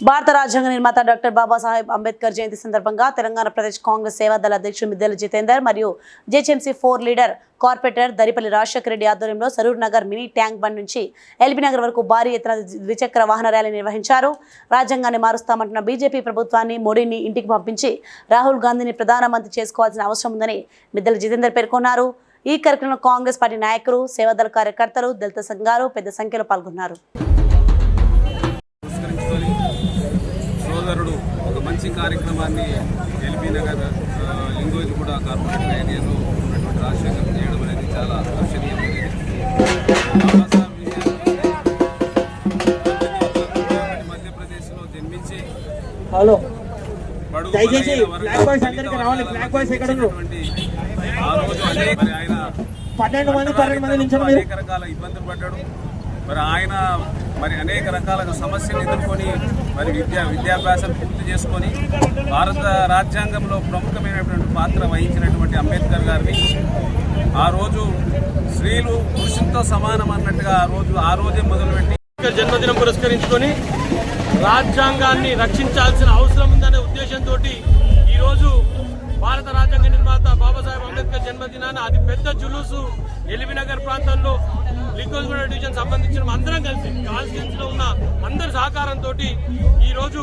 భారత రాజ్యాంగ నిర్మాత డాక్టర్ బాబాసాహెబ్ అంబేద్కర్ జయంతి సందర్భంగా తెలంగాణ ప్రదేశ్ కాంగ్రెస్ సేవాదళ అధ్యక్షుడు మిద్దెల జితేందర్ మరియు GHMC former leader corporator Daripalli Rajasekhara Reddy ఆధ్వర్యంలో Saroor Nagar mini tank bund నుంచి ఎల్బీ నగర్ వరకు భారీ ఎత్తున ద్విచక్ర వాహన ర్యాలీ నిర్వహించారు. రాజ్యాంగాన్ని మారుస్తామంటున్న బీజేపీ ప్రభుత్వాన్ని మోడీని ఇంటికి పంపించి రాహుల్ గాంధీని ప్రధానమంత్రి చేసుకోవాల్సిన అవసరం ఉందని మిద్దెల జితేందర్ పేర్కొన్నారు. ఈ కార్యక్రమంలో కాంగ్రెస్ పార్టీ నాయకులు సేవాదళ కార్యకర్తలు దళిత సంఘాలు పెద్ద సంఖ్యలో పాల్గొన్నారు. సోదరుడు ఒక మంచి కార్యక్రమాన్ని ఎల్బీ నగర్ ఆ, లింగోజ్ కూడా కార్పొరేషన్ ఏరియాలో ఉన్నటువంటి రాజశేఖర్ చేయడం అనేది చాలా హర్షణీయమైనది విజయాన్ని మధ్యప్రదేశ్లో జన్మించి హలో బడుగు ఆ రోజు అనేక ఆయన పన్నెండు మంది పన్నెండు మంది నిల్చొని మీరు. అనేక రకాల ఇబ్బందులు పడ్డాడు. మరి ఆయన మరి అనేక రకాల సమస్యలు ఎదుర్కొని మరి విద్యా విద్యాభ్యాసం పూర్తి చేసుకొని భారత రాజ్యాంగంలో ప్రముఖమైనటువంటి పాత్ర వహించినటువంటి అంబేద్కర్ గారిని ఆ రోజు స్త్రీలు పురుషులతో సమానం అన్నట్టుగా ఆ రోజు ఆ రోజే మొదలుపెట్టి జన్మదినం పురస్కరించుకొని రాజ్యాంగాన్ని రక్షించాల్సిన అవసరం ఉందనే ఉద్దేశంతో అంబేద్కర్ జన్మదినాన్ని అతి పెద్ద జులూసు ఎలిమినగర్ ప్రాంతంలో లింగోజ్గూడ డివిజన్ సంబంధించిన అందరం కలిసి కాన్స్టిట్యూన్సీలో ఉన్న అందరి సహకారంతో ఈరోజు